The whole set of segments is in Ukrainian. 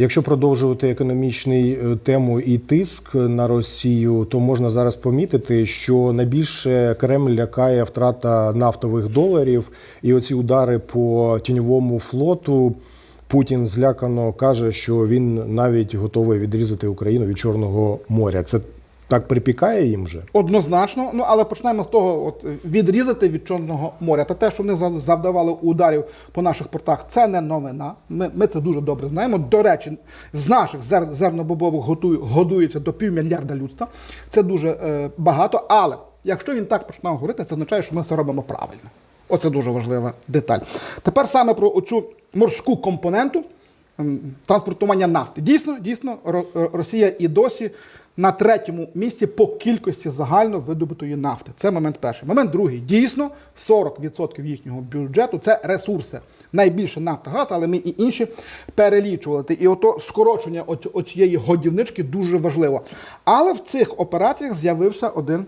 Якщо продовжувати економічний е, тему і тиск на Росію, то можна зараз помітити, що найбільше Кремль лякає втрата нафтових доларів, і оці удари по тіньовому флоту. Путін злякано каже, що він навіть готовий відрізати Україну від Чорного моря. Це так припікає їм же? Однозначно, ну але почнемо з того, от відрізати від Чорного моря. Та те, що вони за- завдавали ударів по наших портах, це не новина. Ми, ми це дуже добре знаємо. До речі, з наших зер, зернобобових готую, годується до півмільярда людства. Це дуже е, багато. Але якщо він так почне говорити, це означає, що ми все робимо правильно. Оце дуже важлива деталь. Тепер саме про оцю морську компоненту ем, транспортування нафти. Дійсно, дійсно, Росія і досі на третьому місці по кількості загально видобутої нафти. Це момент перший. Момент другий. Дійсно, 40% їхнього бюджету це ресурси. Найбільше нафта, газ, але ми і інші перелічували. І ото скорочення оцієї годівнички дуже важливо. Але в цих операціях з'явився один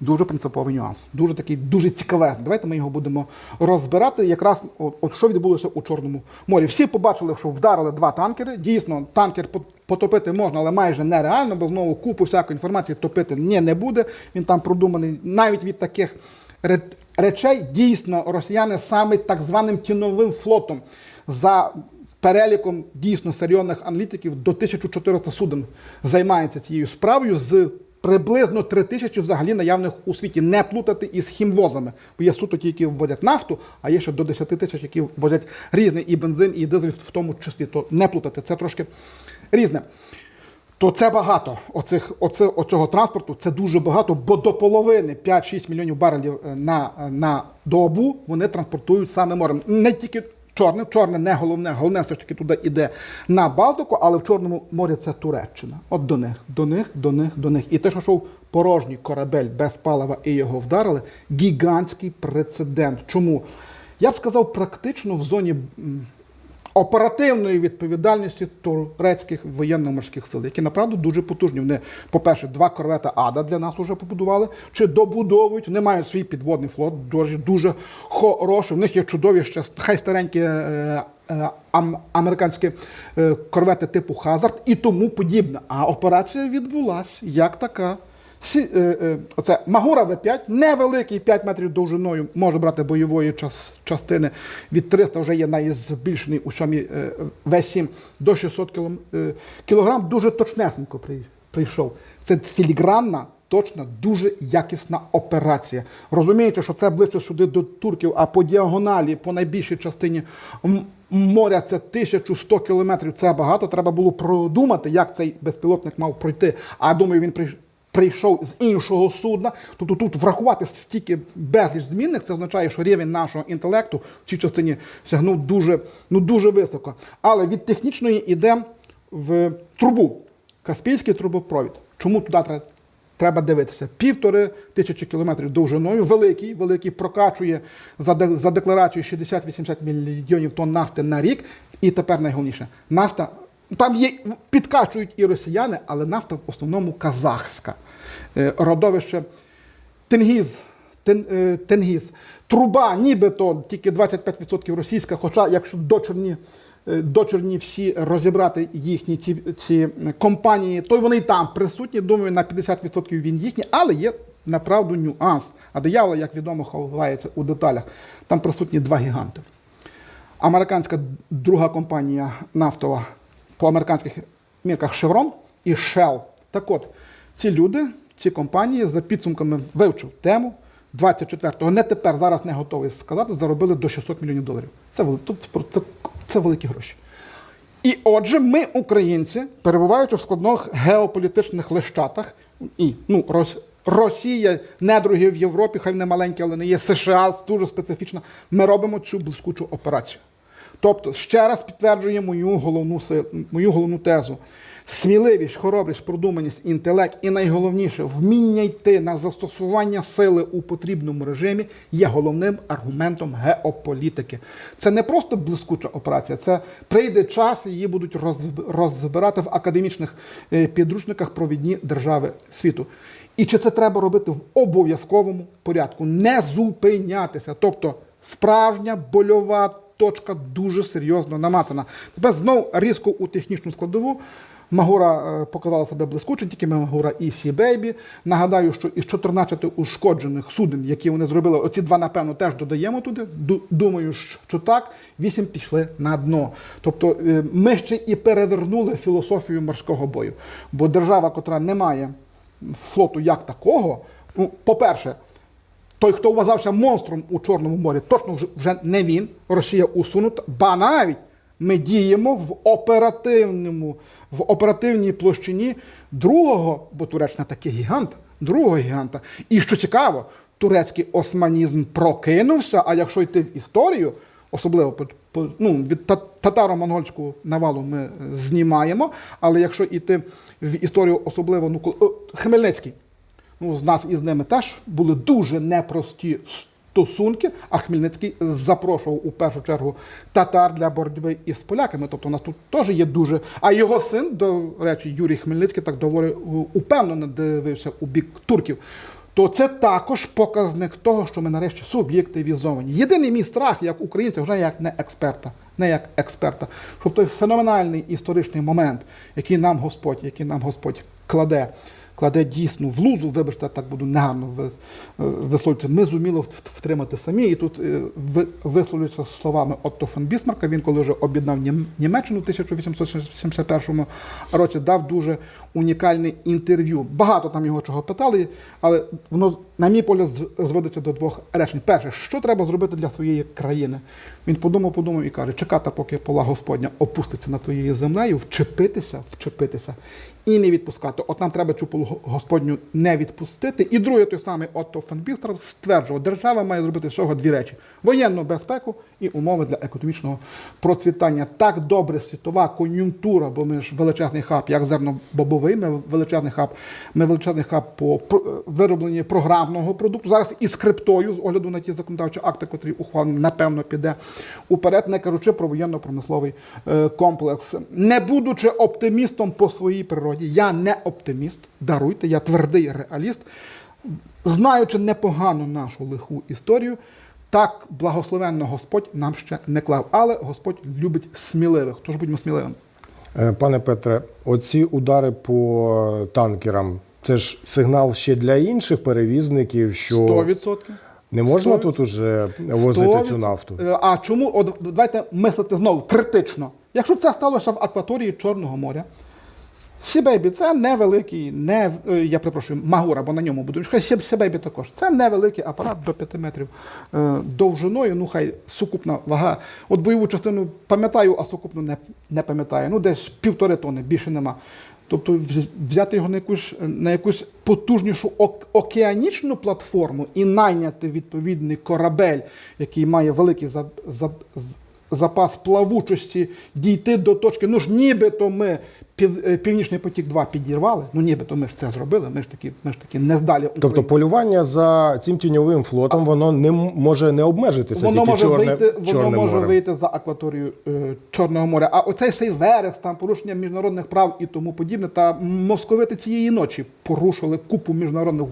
Дуже принциповий нюанс, дуже такий, дуже цікавезний. Давайте ми його будемо розбирати. Якраз от, от що відбулося у Чорному морі. Всі побачили, що вдарили два танкери. Дійсно, танкер потопити можна, але майже нереально, бо знову купу всякої інформації топити ні, не буде. Він там продуманий навіть від таких речей. Дійсно, росіяни саме так званим тіновим флотом за переліком дійсно серйозних аналітиків до 1400 суден займаються цією справою з приблизно 3 тисячі взагалі наявних у світі. Не плутати із хімвозами, бо є суто ті, які вводять нафту, а є ще до 10 тисяч, які вводять різний і бензин, і дизель в тому числі. То не плутати, це трошки різне. То це багато оцих, оце, оцього транспорту, це дуже багато, бо до половини 5-6 мільйонів барелів е, на, на добу вони транспортують саме морем. Не тільки чорне, чорне не головне, головне все ж таки туди йде на Балтику, але в Чорному морі це Туреччина. От до них, до них, до них, до них. І те, що йшов порожній корабель без палива і його вдарили, гігантський прецедент. Чому? Я б сказав, практично в зоні. Оперативної відповідальності турецьких воєнно-морських сил, які направду дуже потужні. Вони, по-перше, два корвета Ада для нас вже побудували, чи добудовують. Вони мають свій підводний флот, дуже, дуже хороший. В них є чудові ще хай старенькі. е, е, Американські е, корвети типу Хазард і тому подібне. А операція відбулась як така. Е, е, оце Магура В5, невеликий 5 метрів довжиною, може брати бойової час, частини від 300, вже є найзбільшений у сьомій е, В7 до 600 кілом, е, кілограм. Дуже точнесенько при, прийшов. Це філігранна, точна, дуже якісна операція. Розумієте, що це ближче сюди до турків, а по діагоналі, по найбільшій частині моря це 1100 кілометрів. Це багато. Треба було продумати, як цей безпілотник мав пройти. А думаю, він прийшов з іншого судна. Тобто тут врахувати стільки безліч змінних, це означає, що рівень нашого інтелекту в цій частині сягнув дуже, ну, дуже високо. Але від технічної йдемо в трубу. Каспійський трубопровід. Чому туди треба? Дивитися. Півтори тисячі кілометрів довжиною, великий, великий, прокачує за декларацією 60-80 мільйонів тонн нафти на рік. І тепер найголовніше, нафта там є, підкачують і росіяни, але нафта в основному казахська. Е, Родовище Тенгіз, Тен, е, Тенгіз. Труба, нібито тільки 25% російська, хоча якщо дочерні, е, дочерні всі розібрати їхні ці, ці компанії, то вони й там присутні. Думаю, на 50% він їхній, але є направду нюанс. А диявол, як відомо, ховається у деталях. Там присутні два гіганти. Американська друга компанія нафтова по американських мірках Chevron і Shell. Так от, ці люди, ці компанії за підсумками вивчив тему 24-го, не тепер, зараз не готовий сказати, заробили до 600 мільйонів доларів. Це, тобто, це, це великі гроші. І отже, ми, українці, перебуваючи в складних геополітичних лещатах, і ну, Рос- Росія, недруги в Європі, хай не маленькі, але не є США, дуже специфічно, ми робимо цю блискучу операцію. Тобто, ще раз підтверджує мою головну, мою головну тезу. Сміливість, хоробрість, продуманість, інтелект і найголовніше вміння йти на застосування сили у потрібному режимі є головним аргументом геополітики. Це не просто блискуча операція, це прийде час, її будуть розб- розбирати в академічних е, підручниках провідні держави світу. І чи це треба робити в обов'язковому порядку, не зупинятися. Тобто справжня больова точка дуже серйозно намацана. Тепер знову різко у технічну складову. Магура е, показала себе блискуче, тільки Магура і Сі Бейбі. Нагадаю, що із 14 ушкоджених суден, які вони зробили, оці два, напевно, теж додаємо туди. Думаю, що так. Вісім пішли на дно. Тобто е, ми ще і перевернули філософію морського бою. Бо держава, котра не має флоту як такого, ну, по-перше, той, хто вважався монстром у Чорному морі, точно вже не він. Росія усунута, ба навіть ми діємо в оперативному, в оперативній площині другого, бо Туреччина такий гігант, другого гіганта. І що цікаво, турецький османізм прокинувся, а якщо йти в історію, особливо ну, від татаро-монгольську навалу ми е, знімаємо, але якщо йти в історію, особливо ну, Хмельницький, ну, з нас і з ними теж були дуже непрості стосунки, а Хмельницький запрошував у першу чергу татар для боротьби із поляками. Тобто у нас тут теж є дуже. А його син, до речі, Юрій Хмельницький, так доволі е, упевнено дивився у бік турків. То це також показник того, що ми нарешті суб'єктивізовані. Єдиний мій страх, як українця, вже як не експерта, не як експерта, щоб той феноменальний історичний момент, який нам Господь, який нам Господь кладе, кладе дійсно в лузу, вибачте, так буду негарно е, висловлюватися, ми зуміли вт- втримати самі. І тут висловлюються словами Отто фон Бісмарка. Він, коли вже об'єднав Нім- Німеччину в 1871 році, дав дуже унікальне інтерв'ю. Багато там його чого питали, але воно, на мій погляд, зводиться до двох речень. Перше, що треба зробити для своєї країни? Він подумав, подумав і каже: чекати, поки пола Господня опуститься над твоєю землею, вчепитися, вчепитися і не відпускати. От нам треба цю полу Господню не відпустити. І друге, той самий Отто фон Бістров стверджував, держава має зробити всього дві речі: воєнну безпеку і умови для економічного процвітання. Так добре світова кон'юнктура, бо ми ж величезний хаб, як зернобобовий, ми величезний хаб, ми величезний хаб по виробленні програмного продукту. Зараз і з криптою, з огляду на ті законодавчі акти, котрі ухвалені, напевно, піде уперед, не кажучи про воєнно-промисловий е, комплекс. Не будучи оптимістом по своїй природі, я не оптиміст, даруйте, я твердий реаліст. Знаючи непогано нашу лиху історію, так благословенно Господь нам ще не клав. Але Господь любить сміливих. Тож будьмо сміливими. Е, Пане Петре, оці удари по танкерам це ж сигнал ще для інших перевізників, що 100%. не можна 100%. тут уже возити цю 100%. нафту. Е, А чому? От давайте мислити знову критично. Якщо це сталося в акваторії Чорного моря, Сібейбі це невеликий, не, е, я перепрошую, Магура, бо на ньому будуть. Хай Сіб- Сібейбі також. Це невеликий апарат до 5 метрів е, довжиною. Ну, хай сукупна вага. От бойову частину пам'ятаю, а сукупну не, не пам'ятаю. Ну, десь півтори тони, більше нема. Тобто взяти його на якусь, на якусь потужнішу океанічну платформу і найняти відповідний корабель, який має великий за, за, запас плавучості, дійти до точки. Ну ж нібито ми пів, е, Північний потік 2 підірвали. Ну нібито ми ж це зробили. Ми ж такі, ми ж такі не здалі. Тобто полювання за цим тіньовим флотом воно не може не обмежитися Воно тільки може чорне, вийти, воно чорним може морем. вийти за акваторію е, Чорного моря. А оцей сей верес, там порушення міжнародних прав і тому подібне. Та московити цієї ночі порушили купу міжнародних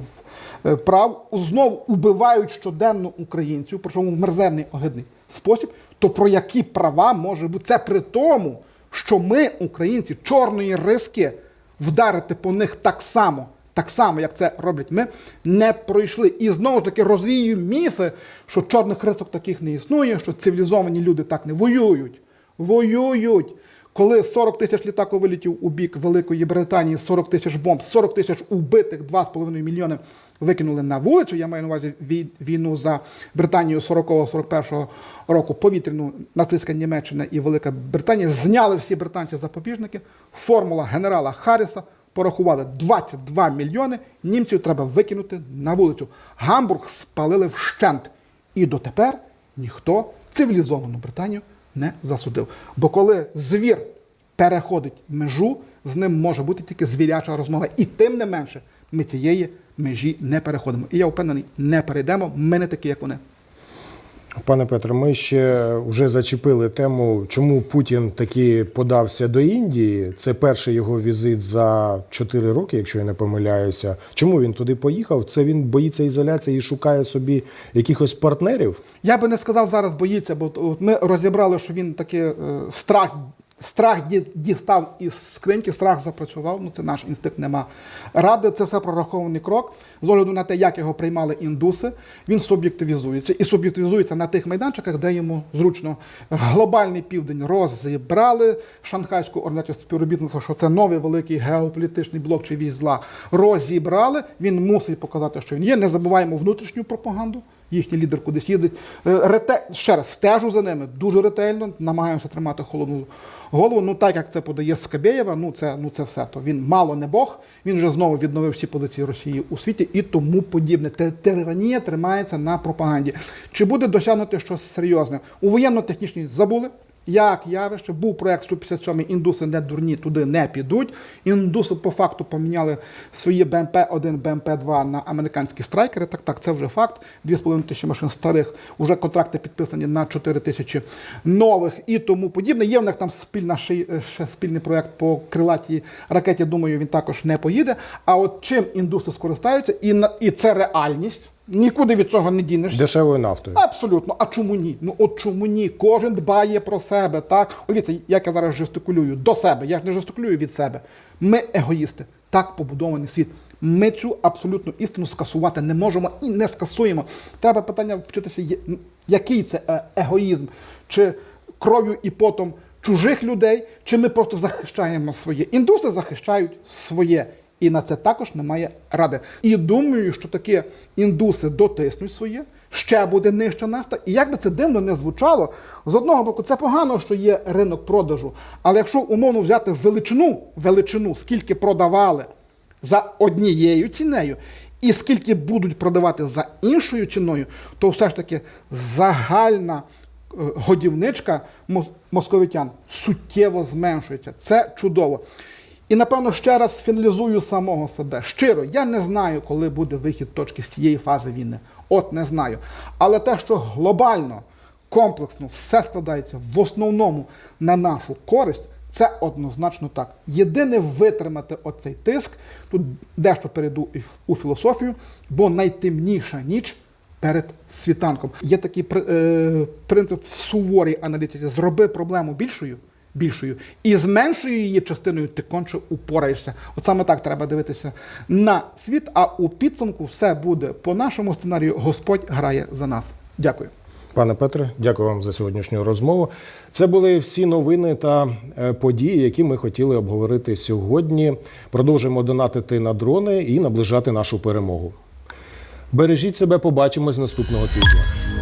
е, прав, знову убивають щоденно українців, причому в мерзенний огидний спосіб. То про які права може бути це при тому, що ми, українці, чорної риски, вдарити по них так само. Так само, як це роблять ми, не пройшли. І знову ж таки розвію міфи, що чорних рисок таких не існує, що цивілізовані люди так не воюють. Воюють. Коли 40 тисяч літаків вилетів у бік Великої Британії, 40 тисяч бомб, 40 тисяч убитих, 2,5 мільйони викинули на вулицю. Я маю на увазі війну за Британію 40-41 року, повітряну нацистська Німеччина і Велика Британія. Зняли всі британці запобіжники. Формула генерала Харріса порахували 22 мільйони. Німців треба викинути на вулицю. Гамбург спалили вщент. І дотепер ніхто цивілізовану Британію не засудив. Бо коли звір переходить межу, з ним може бути тільки звіряча розмова. І тим не менше, ми цієї межі не переходимо. І я впевнений, не перейдемо. Ми не такі, як вони. Пане Петре, ми ще вже зачепили тему, чому Путін таки подався до Індії. Це перший його візит за 4 роки, якщо я не помиляюся. Чому він туди поїхав? Це він боїться ізоляції і шукає собі якихось партнерів. Я би не сказав зараз боїться, бо ми розібрали, що він таки е, страх. Страх дістав із скриньки, страх запрацював. Ну це наш інстинкт нема ради. Це все прорахований крок. З огляду на те, як його приймали індуси, він суб'єктивізується і суб'єктивізується на тих майданчиках, де йому зручно. Глобальний південь розібрали шанхайську організацію співробітництва, що це новий великий геополітичний блок чи вісь зла. Розібрали. Він мусить показати, що він є. Не забуваємо внутрішню пропаганду. Їхній лідер кудись їздить. Е, Рете... Ще раз стежу за ними дуже ретельно, намагаємося тримати холодну голову. Ну так як це подає Скабєєва, ну це, ну це все. То він мало не Бог, він вже знову відновив всі позиції Росії у світі і тому подібне. Тиранія тримається на пропаганді. Чи буде досягнути щось серйозне? У воєнно-технічній забули. Як явище, був проект 157 індуси не дурні, туди не підуть. Індуси по факту поміняли свої БМП-1, БМП-2 на американські страйкери. Так, так, це вже факт. 2,5 тисячі машин старих, вже контракти підписані на 4 тисячі нових і тому подібне. Є в них там спільна ще, ще спільний проект по крилатій ракеті. Думаю, він також не поїде. А от чим індуси скористаються, і, і це реальність. Нікуди від цього не дінешся. Дешевою нафтою. Абсолютно. А чому ні? Ну от чому ні? Кожен дбає про себе, так? Дивіться, як я зараз жестикулюю до себе. Я ж не жестикулюю від себе. Ми егоїсти. Так побудований світ. Ми цю абсолютну істину скасувати не можемо і не скасуємо. Треба питання вчитися, який це е, егоїзм, чи кров'ю і потом чужих людей, чи ми просто захищаємо своє. Індуси захищають своє. І на це також немає ради. І думаю, що такі індуси дотиснуть своє, ще буде нижча нафта. І як би це дивно не звучало, з одного боку, це погано, що є ринок продажу. Але якщо умовно взяти величину, величину, скільки продавали за однією цінею, і скільки будуть продавати за іншою ціною, то все ж таки загальна е, годівничка московитян суттєво зменшується. Це чудово. І напевно ще раз фіналізую самого себе. Щиро, я не знаю, коли буде вихід точки з цієї фази війни. От не знаю. Але те, що глобально, комплексно все складається в основному на нашу користь, це однозначно так. Єдине витримати оцей тиск, тут дещо перейду у філософію, бо найтемніша ніч перед світанком. Є такий е, принцип в суворій аналітиці: зроби проблему більшою. Більшою і з меншою її частиною ти конче упораєшся. От саме так треба дивитися на світ. А у підсумку все буде по нашому сценарію. Господь грає за нас. Дякую. Пане Петре, дякую вам за сьогоднішню розмову. Це були всі новини та е, події, які ми хотіли обговорити сьогодні. Продовжуємо донатити на дрони і наближати нашу перемогу. Бережіть себе, побачимось наступного тижня.